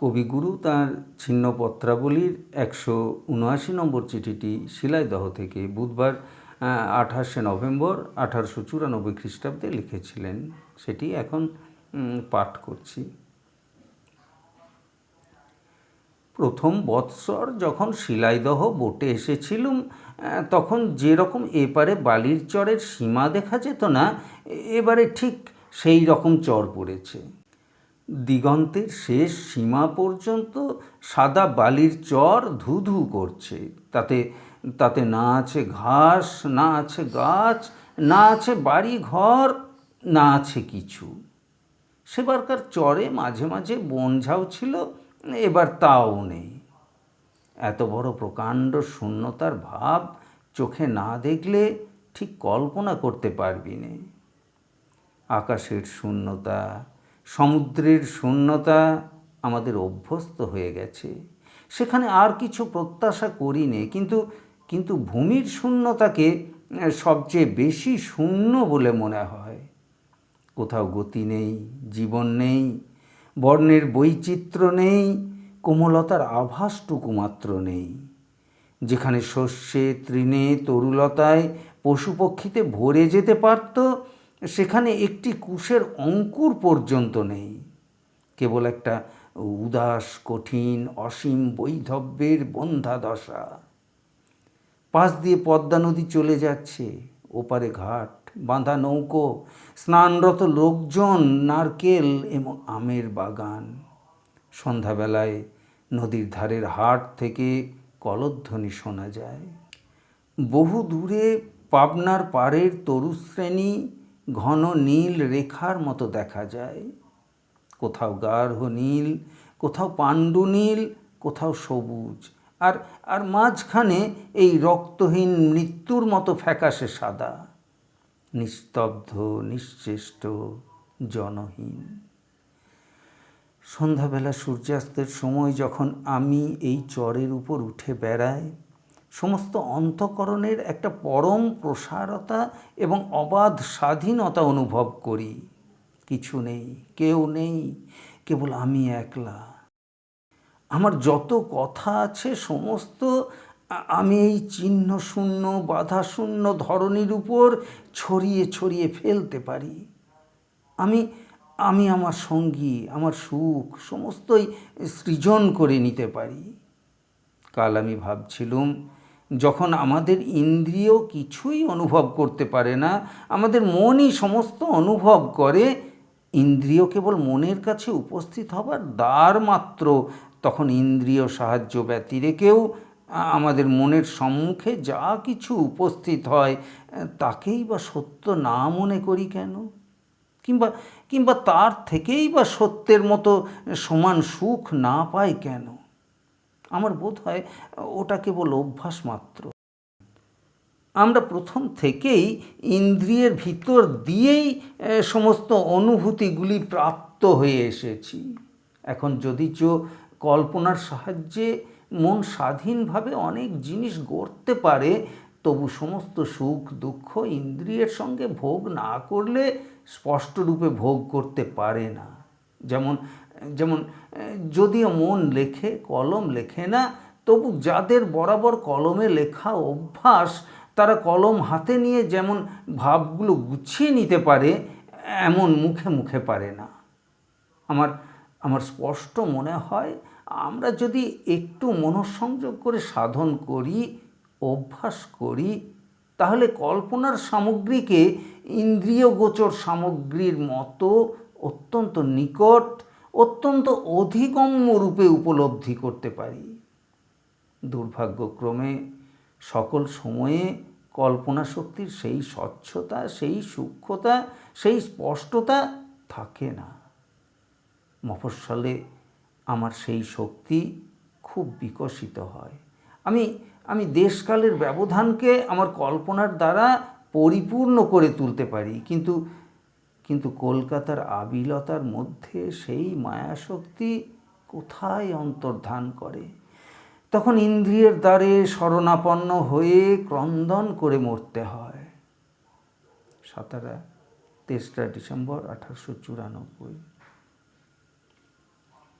কবিগুরু তাঁর ছিন্নপত্রাবলীর একশো উনআশি নম্বর চিঠিটি শিলাইদহ থেকে বুধবার আঠাশে নভেম্বর আঠারোশো চুরানব্বই খ্রিস্টাব্দে লিখেছিলেন। সেটি এখন পাঠ করছি। প্রথম বৎসর যখন শিলাইদহ বোটে এসেছিলুম তখন যেরকম এপারে বালির চরের সীমা দেখা যেত না এবারে ঠিক সেই রকম চর পড়েছে। দিগন্তের শেষ সীমা পর্যন্ত সাদা বালির চর ধু ধু করছে। তাতে তাতে না আছে ঘাস, না আছে গাছ, না আছে বাড়ি ঘর না আছে কিছু। সেবারকার চরে মাঝে মাঝে বনঝাও ছিল, এবার তাও নেই। এত বড় প্রকাণ্ড শূন্যতার ভাব চোখে না দেখলে ঠিক কল্পনা করতে পারবি নে। আকাশের শূন্যতা সমুদ্রের শূন্যতা আমাদের অভ্যস্ত হয়ে গেছে। সেখানে আর কিছু প্রত্যাশা করি নে, কিন্তু কিন্তু ভূমির শূন্যতাকে সবচেয়ে বেশি শূন্য বলে মনে হয়। কোথাও গতি নেই, জীবন নেই, বর্ণের বৈচিত্র্য নেই, কোমলতার আভাসটুকু মাত্র নেই। যেখানে শস্যে তৃণে তরুলতায় পশু পক্ষীতে ভরে যেতে পারত সেখানে একটি কুশের অঙ্কুর পর্যন্ত নেই। কেবল একটা উদাস, কঠিন, অসীম বৈধব্যের বন্ধা দশা পাশ দিয়ে পদ্মা নদী চলে যাচ্ছে। ওপারে ঘাট, বাঁধা নৌকো, স্নানরত লোকজন, নারকেল এবং আমের বাগান। সন্ধ্যাবেলায় নদীর ধারের হাট থেকে কলধ্বনি শোনা যায়। বহু দূরে পাবনার পাড়ের তরুশ্রেণী ঘন নীল রেখার মতো দেখা যায়। কোথাও গাঢ় নীল, কোথাও পাণ্ডু নীল, কোথাও সবুজ। আর আর মাঝখানে এই রক্তহীন মৃত্যুর মতো ফ্যাকাশে সাদা। নিস্তব্ধ, নিশ্চেষ্ট, জনহীন। সন্ধ্যাবেলা সূর্যাস্তের সময় যখন আমি এই চরের উপর উঠে বেড়াই সমস্ত অন্তঃকরণের একটা পরম প্রসারতা এবং অবাধ স্বাধীনতা অনুভব করি। কিছু নেই, কেউ নেই, কেবল আমি একলা। আমার যত কথা আছে, সমস্ত আমি এই চিহ্ন শূন্য, বাধা শূন্য ধরনীর উপর ছড়িয়ে ছড়িয়ে ফেলতে পারি। আমি আমি আমার সঙ্গী, আমার সুখ, সমস্তই সৃজন করে নিতে পারি। কাল আমি ভাবছিলুম যখন আমাদের ইন্দ্রিয় কিছুই অনুভব করতে পারে না, আমাদের মনই সমস্ত অনুভব করে, ইন্দ্রিয় কেবল মনের কাছে উপস্থিত হবার দ্বার মাত্র, তখন ইন্দ্রিয় সাহায্য ব্যতি রেখেও আমাদের মনের সম্মুখে যা কিছু উপস্থিত হয়, তাকেই বা সত্য না মনে করি কেন? কিংবা কিংবা তার থেকেই বা সত্যের মতো সমান সুখ না পায় কেন? আমার বোধ হয় ওটা কেবল অভ্যাস মাত্র। আমরা প্রথম থেকেই ইন্দ্রিয়ের ভিতর দিয়েই সমস্ত অনুভূতিগুলি প্রাপ্ত হয়ে এসেছি। এখন যদিচ কল্পনার সাহায্যে মন স্বাধীনভাবে অনেক জিনিস গড়তে পারে, তবু সমস্ত সুখ, দুঃখ ইন্দ্রিয়ের সঙ্গে ভোগ না করলে স্পষ্টরূপে ভোগ করতে পারে না। যেমন যেমন, যদিও মন লেখে, কলম লেখে না, তবু যাদের বরাবর কলমে লেখা অভ্যাস, তারা কলম হাতে নিয়ে যেমন ভাবগুলো গুছিয়ে নিতে পারে, এমন মুখে মুখে পারে না। আমার আমার স্পষ্ট মনে হয়, আমরা যদি একটু মনঃসংযোগ করে সাধন করি, অভ্যাস করি, তাহলে কল্পনার সামগ্রীকে ইন্দ্রিয়গোচর সামগ্রীর মতো অত্যন্ত নিকট অত্যন্ত অধিগম্য রূপে উপলব্ধি করতে পারি। দুর্ভাগ্যক্রমে সকল সময়ে কল্পনা শক্তির সেই স্বচ্ছতা, সেই সূক্ষ্মতা, সেই স্পষ্টতা থাকে না। মফস্বলে আমার সেই শক্তি খুব বিকশিত হয়। আমি আমি দেশকালের ব্যবধানকে আমার কল্পনার দ্বারা পরিপূর্ণ করে তুলতে পারি, কিন্তু কিন্তু কলকাতার আবিলতার মধ্যে সেই মায়াশক্তি কোথায় অন্তর্ধান করে? তখন ইন্দ্রিয়ের দ্বারে শরণাপন্ন হয়ে ক্রন্দন করে মরতে হয়। সাতারা, তেসরা ডিসেম্বর আঠারোশো চুরানব্বই।